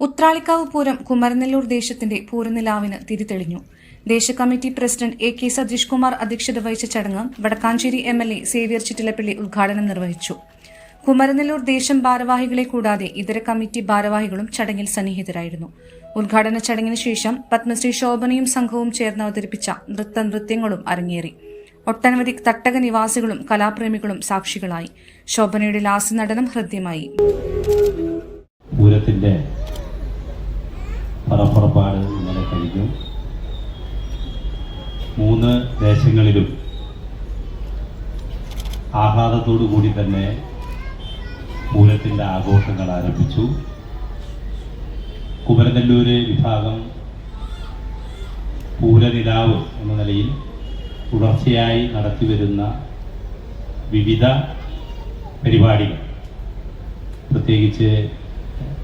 ഉത്രാളിക്കാവ് പൂരം കുമരനെല്ലൂർ ദേശത്തിന്റെ പൂരനിലാവിന് തിരിതെളിഞ്ഞു. ദേശകമ്മിറ്റി president A K Satheesh Kumar അധ്യക്ഷത വഹിച്ച ചടങ്ങ് Vadakkanchery M L A Xavier Chittilappally ഉദ്ഘാടനം നിർവഹിച്ചു. കുമരനെല്ലൂർ ദേശം ഭാരവാഹികളെ കൂടാതെ ഇതര കമ്മിറ്റി ഭാരവാഹികളും ചടങ്ങിൽ സന്നിഹിതരായിരുന്നു. ഉദ്ഘാടന ചടങ്ങിന് ശേഷം പത്മശ്രീ ശോഭനയും സംഘവും ചേർന്ന് അവതരിപ്പിച്ച നൃത്ത നൃത്യങ്ങളും അരങ്ങേറി. ഒട്ടനവധി തട്ടക നിവാസികളും കലാപ്രേമികളും സാക്ഷികളായി. ശോഭനയുടെ ലാസ്യ നടനം ഹൃദ്യമായി. പൂരത്തിന്റെ പറപ്പുറപ്പാട് ഇന്നലെ കഴിഞ്ഞു. മൂന്ന് ദേശങ്ങളിലും ആഹ്ലാദത്തോടു കൂടി തന്നെ പൂരത്തിന്റെ ആഘോഷങ്ങൾ ആരംഭിച്ചു. കുമരനെല്ലൂര് വിഭാഗം പൂരനിലാവ് എന്ന നിലയിൽ തുടർച്ചയായി നടത്തിവരുന്ന വിവിധ പരിപാടികൾ. പ്രത്യേകിച്ച്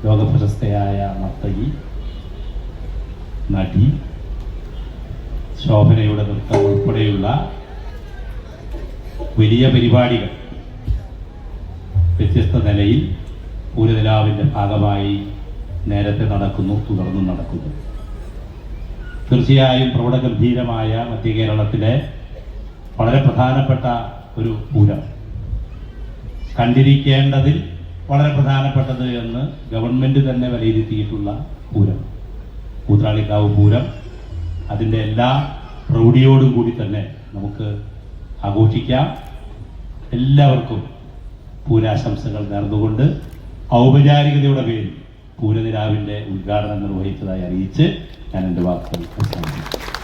ലോകപ്രശസ്തയായ നർത്തകി നടി ശോഭനയുടെ നൃത്തം ഉൾപ്പെടെയുള്ള വലിയ പരിപാടികൾ വ്യത്യസ്ത നിലയിൽ പൂരനിലാവിന്റെ ഭാഗമായി നേരത്തെ നടക്കുന്നു തുടർന്നും നടക്കുന്നു. തീർച്ചയായും പ്രൗഢഗംഭീരമായ മധ്യ കേരളത്തിലെ വളരെ പ്രധാനപ്പെട്ട ഒരു പൂരം. കണ്ടിരിക്കേണ്ടതിൽ വളരെ പ്രധാനപ്പെട്ടത് എന്ന് ഗവൺമെന്റ് തന്നെ വിലയിരുത്തിയിട്ടുള്ള പൂരം. കൂത്രാളിക്കാവ് പൂരം. അതിന്റെ എല്ലാ പ്രൗഢിയോടും കൂടി തന്നെ നമുക്ക് ആഘോഷിക്കാം. എല്ലാവർക്കും പൂരാശംസകൾ നേർന്നുകൊണ്ട് ഔപചാരികതയുടെ പേരിൽ പൂരനിരാവിന്റെ ഉദ്ഘാടനം നിർവഹിച്ചതായി അറിയിച്ച് ഞാൻ എന്റെ വാക്കുകൾ അവസാനിപ്പിക്കും